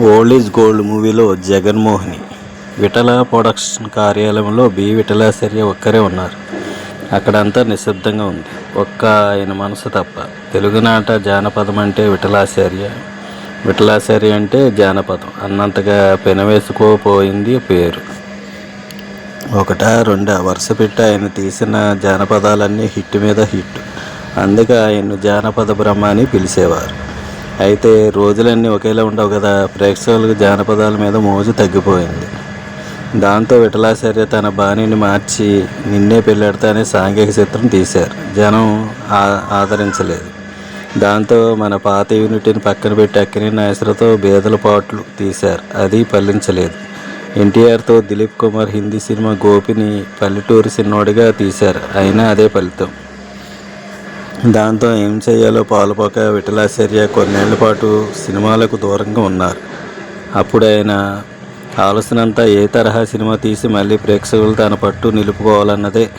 Old is gold మూవీలో Jaganmohini. Vitthala production కార్యాలయంలో B. Vithalacharya ఒక్కరే ఉన్నారు. అక్కడంతా నిశ్శబ్దంగా ఉంది. ఒక్క ఆయన మనసు తప్ప. తెలుగునాట జానపదం అంటే విఠలాచార్య. విఠలాచార్య అంటే జానపదం. అన్నంతగా పెనవేసుకోపోయింది పేరు. ఒకటా రెండా వరుస పెట్టి ఆయన తీసిన జానపదాలన్నీ హిట్ మీద హిట్. అందుకే ఆయన్ను జానపద బ్రహ్మ అని పిలిచేవారు. అయితే రోజులన్నీ ఒకేలా ఉండవు కదా. ప్రేక్షకులకు జానపదాల మీద మోజు తగ్గిపోయింది. దాంతో విఠలాచార్య తన బాణిని మార్చి నిన్నే పెళ్ళాడతా అనే సాంఘిక చిత్రం తీశారు. జనం ఆ- ఆదరించలేదు. దాంతో మన పాత యూనిట్ని పక్కన పెట్టి అక్కినే నాయసరతో బేదల పాటలు తీశారు. అది ఫలించలేదు ఎన్టీఆర్తో దిలీప్ కుమార్ హిందీ సినిమా గోపిని పల్లెటూరు సిన్నోడిగా తీశారు. అయినా అదే ఫలితం. దాంతో ఏం చేయాలో పాలుపోక విఠలాచార్య కొన్నేళ్ళ పాటు సినిమాలకు దూరంగా ఉన్నారు. అప్పుడు ఆయన ఆలోచన అంతా ఏ తరహా సినిమా తీసి మళ్ళీ ప్రేక్షకులు తన పట్టు నిలుపుకోవాలన్నదే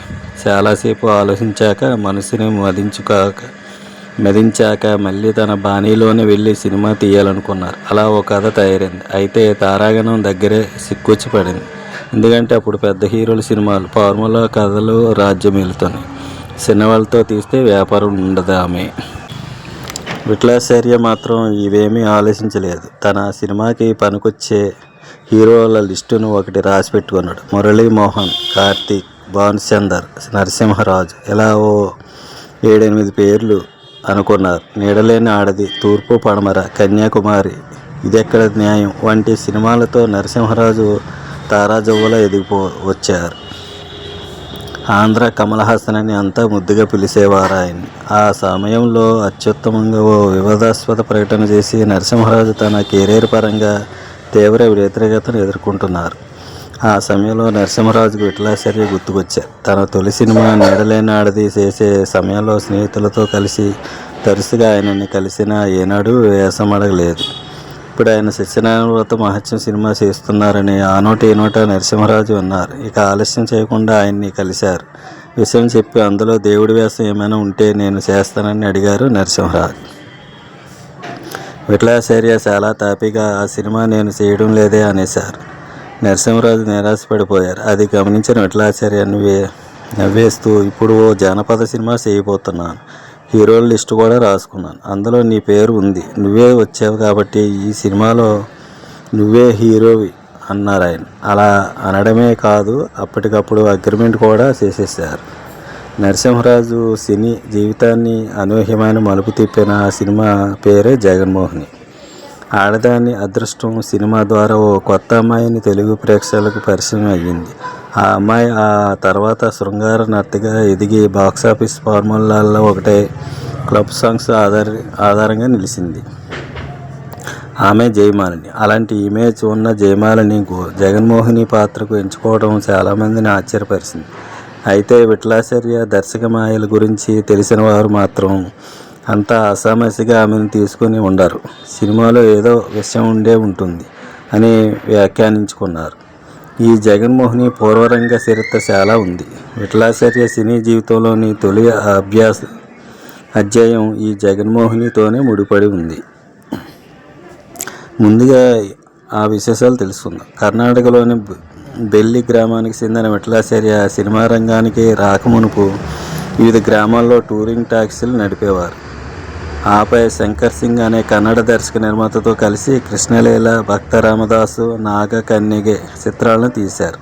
చాలాసేపు ఆలోచించాక మనసుని మదించుకాక మదించాక మళ్ళీ తన బాణీలోనే వెళ్ళి సినిమా తీయాలనుకున్నారు. అలా ఒక కథ తయారైంది. అయితే తారాగణం దగ్గరే సిక్కుచ్చి పడింది. ఎందుకంటే అప్పుడు పెద్ద హీరోల సినిమాలు ఫార్ములా కథలు రాజ్యం వెళ్తున్నాయి చిన్నవాళ్ళతో తీస్తే వ్యాపారం ఉండదు ఆమె. విట్లాచార్య మాత్రం ఇవేమీ ఆలోచించలేదు. తన సినిమాకి పనికొచ్చే హీరోల లిస్టును ఒకటి రాసి పెట్టుకున్నాడు మురళీమోహన్ కార్తీక్ భానుచందర్ నరసింహరాజు. ఇలా ఓ ఏడెనిమిది పేర్లు అనుకున్నారు. నీడలేని ఆడది తూర్పు పడమర కన్యాకుమారి. ఇదెక్కడ న్యాయం? వంటి సినిమాలతో నరసింహరాజు తారాజవ్వల ఎదిగిపో వచ్చారు. ఆంధ్ర కమలహాసన్ అని అంతా ముద్దుగా పిలిచేవారు ఆయన ఆ సమయంలో అత్యుత్తమంగా ఓ వివాదాస్పద ప్రకటన చేసి నరసింహరాజు తన కెరీర్ పరంగా తీవ్ర వ్యతిరేకతను ఎదుర్కొంటున్నారు. ఆ సమయంలో నరసింహరాజుకు విఠలాచార్య గుర్తుకొచ్చారు. తన తొలి సినిమా నీడలేనాడది చేసే సమయంలో స్నేహితులతో కలిసి తరచుగా ఆయనని కలిసిన ఏనాడు వేసమడగలేదు. ఇప్పుడు ఆయన సత్యనారాయణ వ్రత మహత్యం సినిమా చేస్తున్నారని ఆనోట ఏనోట నరసింహరాజు అన్నారు. ఇక ఆలస్యం చేయకుండా ఆయన్ని కలిశారు. విషయం చెప్పి అందులో దేవుడి వేషం ఏమైనా ఉంటే నేను చేస్తానని అడిగారు నరసింహరాజు. విఠలాచార్య చాలా తాపిగా ఆ సినిమా నేను చేయడం లేదే అనేశారు. నరసింహరాజు నిరాశపడిపోయారు. అది గమనించిన విఠలాచార్య నవ్వే నవ్వేస్తూ ఇప్పుడు ఓ జానపద సినిమా చేయబోతున్నాను. హీరోల లిస్టు కూడా రాసుకున్నాను. అందులో నీ పేరు ఉంది. నువ్వే వచ్చావు కాబట్టి ఈ సినిమాలో నువ్వే హీరోవి అన్నారు ఆయన. అలా అనడమే కాదు అప్పటికప్పుడు అగ్రిమెంట్ కూడా చేసేసారు నరసింహరాజు సినీ జీవితాన్ని అనూహ్యమైన మలుపు తిప్పిన ఆ సినిమా పేరే జగన్మోహిని. ఆడదాని అదృష్టం సినిమా ద్వారా ఓ కొత్త అమ్మాయిని తెలుగు ప్రేక్షకులకు పరిచయం అయ్యింది. ఆ అమ్మాయి ఆ తర్వాత శృంగార నర్తగా ఎదిగి బాక్సాఫీస్ ఫార్ములాల్లో ఒకటే క్లబ్ సాంగ్స్ ఆధార ఆధారంగా నిలిచింది. ఆమె జయమాలిని. అలాంటి ఇమేజ్ ఉన్న జయమాలిని జగన్మోహిని పాత్రకు ఎంచుకోవడం చాలామందిని ఆశ్చర్యపరిచింది. అయితే విఠలాచార్య దర్శక మాయల గురించి తెలిసిన వారు మాత్రం అంత అసామసిగా ఆమెను తీసుకొని ఉండరు. సినిమాలో ఏదో విషయం ఉండే ఉంటుంది అని వ్యాఖ్యానించుకున్నారు. ఈ జగన్మోహిని పూర్వరంగ చరిత్ర చాలా ఉంది. విఠలాచార్య సినీ జీవితంలోని తొలి అభ్యాస అధ్యాయం ఈ జగన్మోహినితోనే ముడిపడి ఉంది. ముందుగా ఆ విశేషాలు తెలుసుకుందాం. కర్ణాటకలోని బెల్లి గ్రామానికి చెందిన విఠలాచార్య సినిమా రంగానికి రాకమునుపు వివిధ గ్రామాల్లో టూరింగ్ టాక్సీలు నడిపేవారు. ఆపై శంకర్ సింగ్ అనే కన్నడ దర్శక నిర్మాతతో కలిసి కృష్ణలీల భక్త రామదాసు నాగ కన్నిగే చిత్రాలను తీశారు.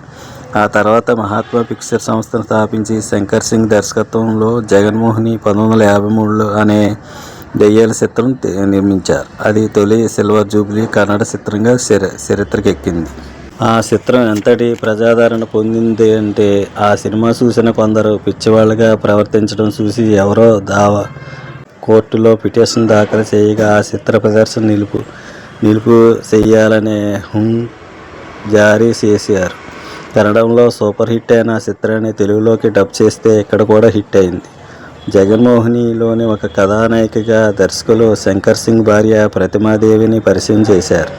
ఆ తర్వాత మహాత్మా పిక్చర్ సంస్థను స్థాపించి శంకర్ సింగ్ దర్శకత్వంలో జగన్మోహిని పంతొమ్మిది వందల యాభై మూడులో అనే దెయ్యాల చిత్రం నిర్మించారు. అది తొలి సిల్వర్ జూబ్లీ కన్నడ చిత్రంగా చరిత్రకెక్కింది. ఆ చిత్రం ఎంతటి ప్రజాదరణ పొందింది అంటే ఆ సినిమా చూసిన కొందరు పిచ్చివాళ్ళగా ప్రవర్తించడం చూసి ఎవరో దావా కోర్టులో పిటిషన్ దాఖలు చేయగా ఆ చిత్ర ప్రదర్శన నిలుపు నిలుపు చేయాలనే హుం జారీ చేశారు. కన్నడంలో సూపర్ హిట్ అయిన ఆ చిత్రాన్ని తెలుగులోకి డబ్ చేస్తే ఇక్కడ కూడా హిట్ అయింది. జగన్మోహినిలోని ఒక కథానాయికగా దర్శకులు శంకర్ సింగ్ భార్య ప్రతిమాదేవిని పరిచయం చేశారు.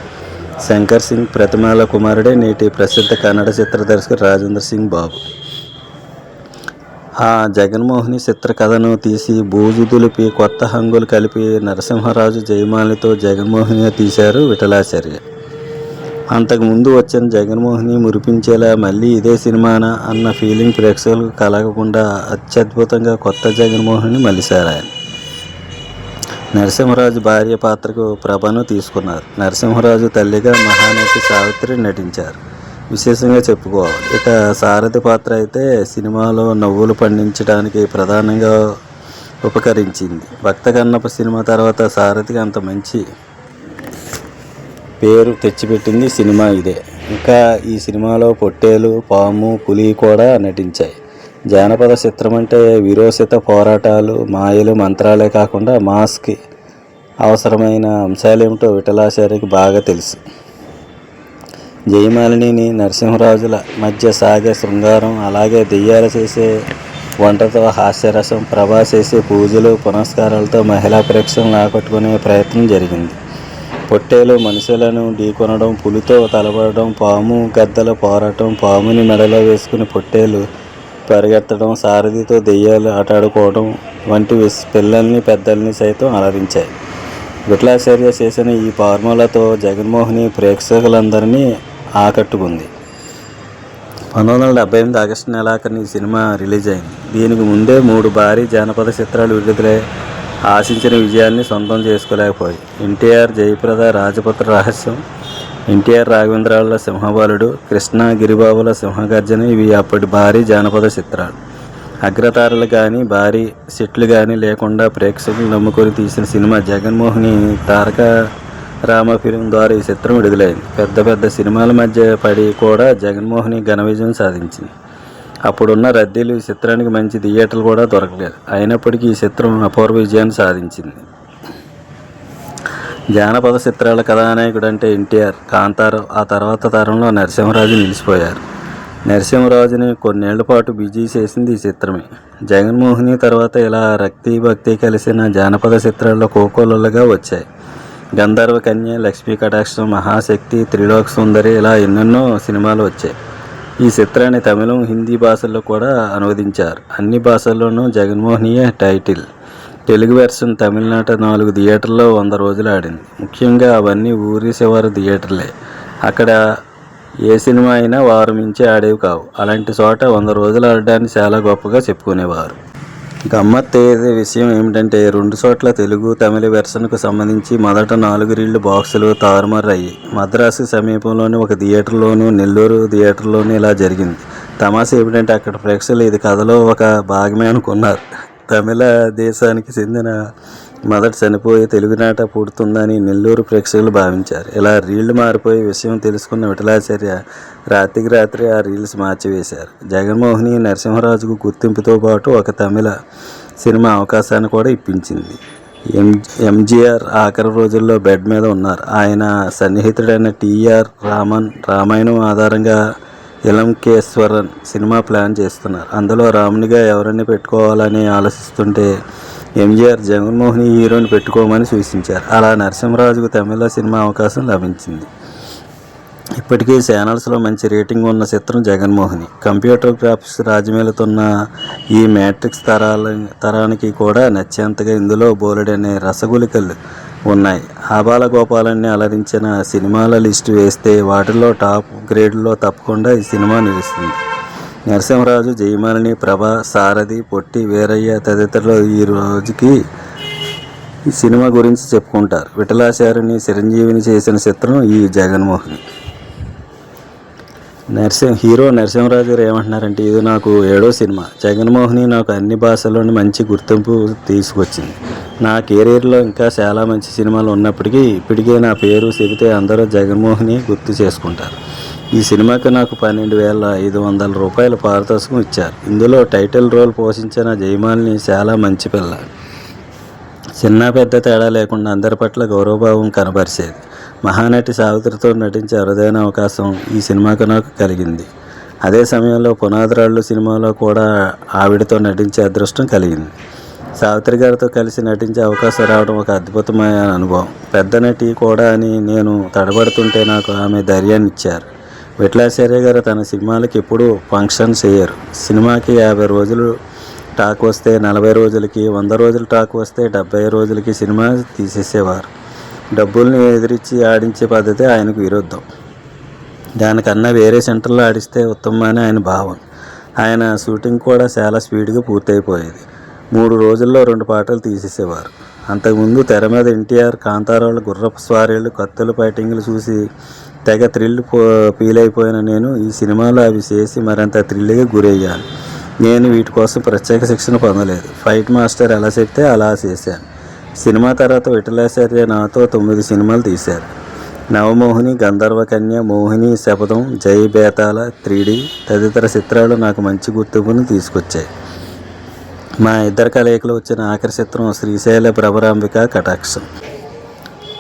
శంకర్ సింగ్ ప్రతిమాల కుమారుడే నేటి ప్రసిద్ధ కన్నడ చిత్ర దర్శకుడు రాజేంద్ర సింగ్ బాబు. ఆ జగన్మోహిని చిత్రకథను తీసి బూజు దులిపి కొత్త హంగులు కలిపి నరసింహరాజు జయమాలితో జగన్మోహిని తీశారు విఠలాచార్య. అంతకుముందు వచ్చిన జగన్మోహిని మురిపించేలా మళ్ళీ ఇదే సినిమానా అన్న ఫీలింగ్ ప్రేక్షకులకు కలగకుండా అత్యద్భుతంగా కొత్త జగన్మోహిని మలిశారు ఆయన. నరసింహరాజు భార్య పాత్రకు ప్రభను తీసుకున్నారు. నరసింహరాజు తల్లిగా మహానటి సావిత్రి నటించారు. విశేషంగా చెప్పుకోవాలి ఇక సారథి పాత్ర అయితే సినిమాలో నవ్వులు పండించడానికి ప్రధానంగా ఉపకరించింది. భక్త కన్నప్ప సినిమా తర్వాత సారథికి అంత మంచి పేరు తెచ్చిపెట్టింది సినిమా ఇదే. ఇంకా ఈ సినిమాలో పొట్టేలు పాము పులి కూడా నటించాయి. జానపద చిత్రం అంటే విరోచిత పోరాటాలు మాయలు మంత్రాలే కాకుండా మాస్కి అవసరమైన అంశాలేమిటో విఠలాచార్యకి బాగా తెలుసు. జయమాలిని నరసింహరాజుల మధ్య సాగే శృంగారం అలాగే దెయ్యాలు చేసే వంటతో హాస్యరసం ప్రభా చేసే పూజలు పునస్కారాలతో మహిళా ప్రేక్షకులను ఆకట్టుకునే ప్రయత్నం జరిగింది. పొట్టేలు మనుషులను ఢీకొనడం పులితో తలపడడం పాము గద్దల పోరాటం పాముని మెడలో వేసుకుని పొట్టేలు పరిగెత్తడం సారథితో దెయ్యాలు ఆటాడుకోవడం వంటి పిల్లల్ని పెద్దల్ని సైతం అలరించాయి. విఠలాచార్య చేసిన ఈ ఫార్ములాతో జగన్మోహిని ప్రేక్షకులందరినీ ఆకట్టుకుంది. పంతొమ్మిది వందల డెబ్బై ఎనిమిది ఆగస్టు నెలాఖరిని ఈ సినిమా రిలీజ్ అయింది. దీనికి ముందే మూడు భారీ జానపద చిత్రాలు విడుదలై ఆశించిన విజయాన్ని సొంతం చేసుకోలేకపోయి ఎన్టీఆర్ జయప్రద రాజపుత్ర రహస్యం ఎన్టీఆర్ రాఘవేంద్రాల సింహబాలుడు కృష్ణ గిరిబాబుల సింహగర్జన ఇవి అప్పటి భారీ జానపద చిత్రాలు. అగ్రతారలు కానీ భారీ సెట్లు కానీ లేకుండా ప్రేక్షకులు నమ్ముకొని తీసిన సినిమా జగన్మోహిని తారక రామ ఫిలిం ద్వారా ఈ చిత్రం విడుదలైంది. పెద్ద పెద్ద సినిమాల మధ్య పడి కూడా జగన్మోహిని ఘన విజయం సాధించింది. అప్పుడున్న రద్దీలు ఈ చిత్రానికి మంచి థియేటర్లు కూడా దొరకలేదు. అయినప్పటికీ ఈ చిత్రం అపూర్వ విజయాన్ని సాధించింది. జానపద చిత్రాల కథానాయకుడు అంటే ఎన్టీఆర్ కాంతారావు ఆ తర్వాత తరంలో నరసింహరాజు నిలిచిపోయారు. నరసింహరాజుని కొన్నేళ్ళ పాటు బిజీ చేసింది ఈ చిత్రమే. జగన్మోహిని తర్వాత ఇలా రక్తి భక్తి కలిసిన జానపద చిత్రాల్లో కోకోలుగా వచ్చాయి. గంధర్వ కన్య లక్ష్మీ కటాక్షం మహాశక్తి త్రిలోక్ సుందరి ఇలా ఎన్నెన్నో సినిమాలు వచ్చాయి. ఈ చిత్రాన్ని తమిళం హిందీ భాషల్లో కూడా అనువదించారు. అన్ని భాషల్లోనూ జగన్మోహనియే టైటిల్. తెలుగు వెర్షన్ తమిళనాట నాలుగు థియేటర్లో వంద రోజులు ఆడింది. ముఖ్యంగా అవన్నీ ఊరి శివారు థియేటర్లే. అక్కడ ఏ సినిమా అయినా వారు మించి ఆడేవి కావు. అలాంటి చోట వంద రోజులు ఆడడాన్ని చాలా గొప్పగా చెప్పుకునేవారు. గమ్మత్ ఏదే విషయం ఏమిటంటే రెండు చోట్ల తెలుగు తమిళ వెర్షన్కు సంబంధించి మొదట నాలుగు రీళ్ళు బాక్సులు తారుమారు అయ్యాయి మద్రాసు సమీపంలోని ఒక థియేటర్లోను నెల్లూరు థియేటర్లోను ఇలా జరిగింది. తమాషా ఏమిటంటే అక్కడ ప్రేక్షకులు ఇది కథలో ఒక భాగమే అనుకున్నారు. తమిళ దేశానికి చెందిన మొదట చనిపోయి తెలుగునాట పుడుతుందని నెల్లూరు ప్రేక్షకులు భావించారు. ఇలా రీళ్ళు మారిపోయి విషయం తెలుసుకున్న విఠలాచార్య రాత్రికి రాత్రి ఆ రీల్స్ మార్చివేశారు. జగన్మోహిని నరసింహరాజుకు గుర్తింపుతో పాటు ఒక తమిళ సినిమా అవకాశాన్ని కూడా ఇప్పించింది. ఎం ఎంజీఆర్ ఆఖరి రోజుల్లో బెడ్ మీద ఉన్నారు. ఆయన సన్నిహితుడైన టీఆర్ రామన్ రామాయణం ఆధారంగా ఇలంకేశ్వరన్ సినిమా ప్లాన్ చేస్తున్నారు. అందులో రామునిగా ఎవరిని పెట్టుకోవాలని ఆలోచిస్తుంటే ఎంజీఆర్ జగన్మోహిని హీరోని పెట్టుకోమని సూచించారు. అలా నరసింహరాజుకు తమిళ సినిమా అవకాశం లభించింది. ఇప్పటికీ ఛానల్స్లో మంచి రేటింగ్ ఉన్న చిత్రం జగన్మోహిని. కంప్యూటర్ గ్రాఫిక్స్ రాజమేలుతున్న ఈ మ్యాట్రిక్స్ తరాల తరానికి కూడా నచ్చేంతగా ఇందులో బోలెడనే రసగులికలు ఉన్నాయి. ఆబాల గోపాలాన్ని అలరించిన సినిమాల లిస్టు వేస్తే వాటిలో టాప్ గ్రేడ్లో తప్పకుండా ఈ సినిమా నిలుస్తుంది. నరసింహరాజు జయమాలిని ప్రభ సారథి పొట్టి వీరయ్య తదితరులు ఈ రోజుకి ఈ సినిమా గురించి చెప్పుకుంటారు. విఠలాచార్యుని చిరంజీవిని చేసిన చిత్రం ఈ జగన్మోహన్. నరసింహ హీరో నరసింహరాజు గారు ఏమంటున్నారంటే ఇది నాకు ఏడో సినిమా. జగన్మోహిని నాకు అన్ని భాషల్లోని మంచి గుర్తింపు తీసుకొచ్చింది. నా కెరీర్లో ఇంకా చాలా మంచి సినిమాలు ఉన్నప్పటికీ ఇప్పటికే నా పేరు చెబితే అందరూ జగన్మోహిని గుర్తు చేసుకుంటారు. ఈ సినిమాకి నాకు పన్నెండు వేల ఐదు వందల రూపాయల పారితోషికం ఇచ్చారు. ఇందులో టైటిల్ రోల్ పోషించిన జయమాలిని చాలా మంచి పిల్ల. చిన్న పెద్ద తేడా లేకుండా అందరి పట్ల గౌరవభావం కనబరిచేది. మహానటి సావిత్రితో నటించే అరుదైన అవకాశం ఈ సినిమాకు నాకు కలిగింది. అదే సమయంలో పునాదిరాళ్ళు సినిమాలో కూడా ఆవిడతో నటించే అదృష్టం కలిగింది. సావిత్రి గారితో కలిసి నటించే అవకాశం రావడం ఒక అద్భుతమైన అనుభవం. పెద్ద నటి కూడా అని నేను తడబడుతుంటే నాకు ఆమె ధైర్యాన్ని ఇచ్చారు. విట్లాచార్య గారు తన సినిమాలకి ఎప్పుడూ ఫంక్షన్ చేయరు. సినిమాకి యాభై రోజులు టాక్ వస్తే నలభై రోజులకి వంద రోజులు టాక్ వస్తే డెబ్బై రోజులకి సినిమా తీసేసేవారు. డబ్బుల్ని ఎదిరించి ఆడించే పద్ధతి ఆయనకు విరుద్ధం. దానికన్నా వేరే సెంటర్లో ఆడిస్తే ఉత్తమం అని ఆయన భావం. ఆయన షూటింగ్ కూడా చాలా స్పీడ్గా పూర్తయిపోయేది. మూడు రోజుల్లో రెండు పాటలు తీసేసేవారు. అంతకుముందు తెర మీద ఎన్టీఆర్ కాంతారావుల గుర్రపు స్వారీలు కత్తుల ఫైటింగ్లు చూసి తెగ థ్రిల్ పో ఫీల్ అయిపోయిన నేను ఈ సినిమాలో అవి చేసి మరింత థ్రిల్గా గురయ్యాను. నేను వీటి కోసం ప్రత్యేక శిక్షణ పొందలేదు. ఫైట్ మాస్టర్ ఎలా చెప్తే అలా చేశాను. సినిమా తర్వాత విఠలాచార్య నాతో తొమ్మిది సినిమాలు తీశారు. నవమోహిని గంధర్వ కన్య మోహిని శపథం జై బేతాల త్రీడి తదితర చిత్రాలు నాకు మంచి గుర్తింపును తీసుకొచ్చాయి. మా ఇద్దరు కలయికలు వచ్చిన ఆఖరి చిత్రం శ్రీశైల ప్రభరాంబిక కటాక్షం.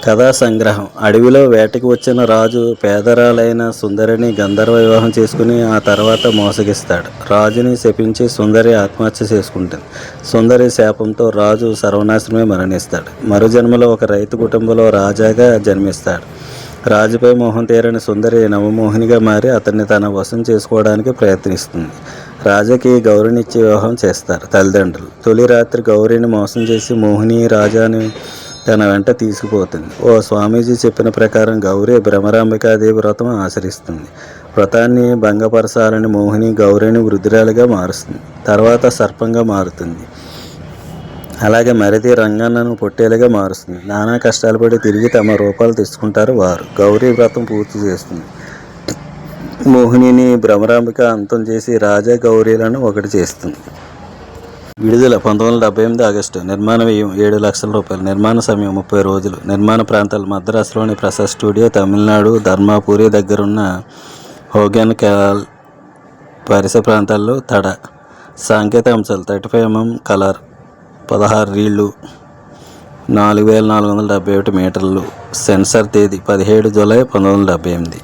కథా సంగ్రహం అడవిలో వేటకి వచ్చిన రాజు పేదరాలైన సుందరిని గంధర్వ వివాహం చేసుకుని ఆ తర్వాత మోసగిస్తాడు. రాజుని శపించి సుందరి ఆత్మహత్య చేసుకుంటుంది. సుందరి శాపంతో రాజు సర్వనాశనమే మరణిస్తాడు. మరు జన్మలో ఒక రైతు కుటుంబంలో రాజాగా జన్మిస్తాడు. రాజుపై మోహం తీరని సుందరి నవమోహినిగా మారి అతన్ని తన వశం చేసుకోవడానికి ప్రయత్నిస్తుంది. రాజాకి గౌరినిచ్చి వివాహం చేస్తారు తల్లిదండ్రులు. తొలి రాత్రి గౌరిని మోసం చేసి మోహిని రాజాని తన వెంట తీసుకుపోతుంది. ఓ స్వామీజీ చెప్పిన ప్రకారం గౌరీ భ్రమరాంబికాదేవి వ్రతం ఆచరిస్తుంది. వ్రతాన్ని భంగపరచాలని మోహిని గౌరీని వృద్ధురాలుగా మారుస్తుంది. తర్వాత సర్పంగా మారుతుంది. అలాగే మరిది రంగన్నను పొట్టేలుగా మారుస్తుంది. నానా కష్టాలు పడి తిరిగి తమ రూపాలు తెచ్చుకుంటారు వారు. గౌరీ వ్రతం పూర్తి చేస్తుంది. మోహినిని భ్రమరాంబిక అంతం చేసి రాజా గౌరీలను ఒకటి చేస్తుంది. విడుదల పంతొమ్మిది వందల డెబ్బై ఎనిమిది ఆగస్టు నిర్మాణ వ్యయం ఏడు లక్షల రూపాయలు. నిర్మాణ సమయం ముప్పై రోజులు. నిర్మాణ ప్రాంతాలు మద్రాసులోని ప్రసాద్ స్టూడియో తమిళనాడు ధర్మాపురి దగ్గరున్న హోగన్ కెల్ పరిసర ప్రాంతాల్లో తడ సాంకేతిక అంశాలు. థర్టీ ఫైవ్ ఎంఎం కలర్ పదహారు రీళ్ళు నాలుగు వేల నాలుగు వందల డెబ్బై ఒకటి మీటర్లు. సెన్సార్ తేదీ పదిహేడు జూలై పంతొమ్మిది వందల డెబ్బై ఎనిమిది.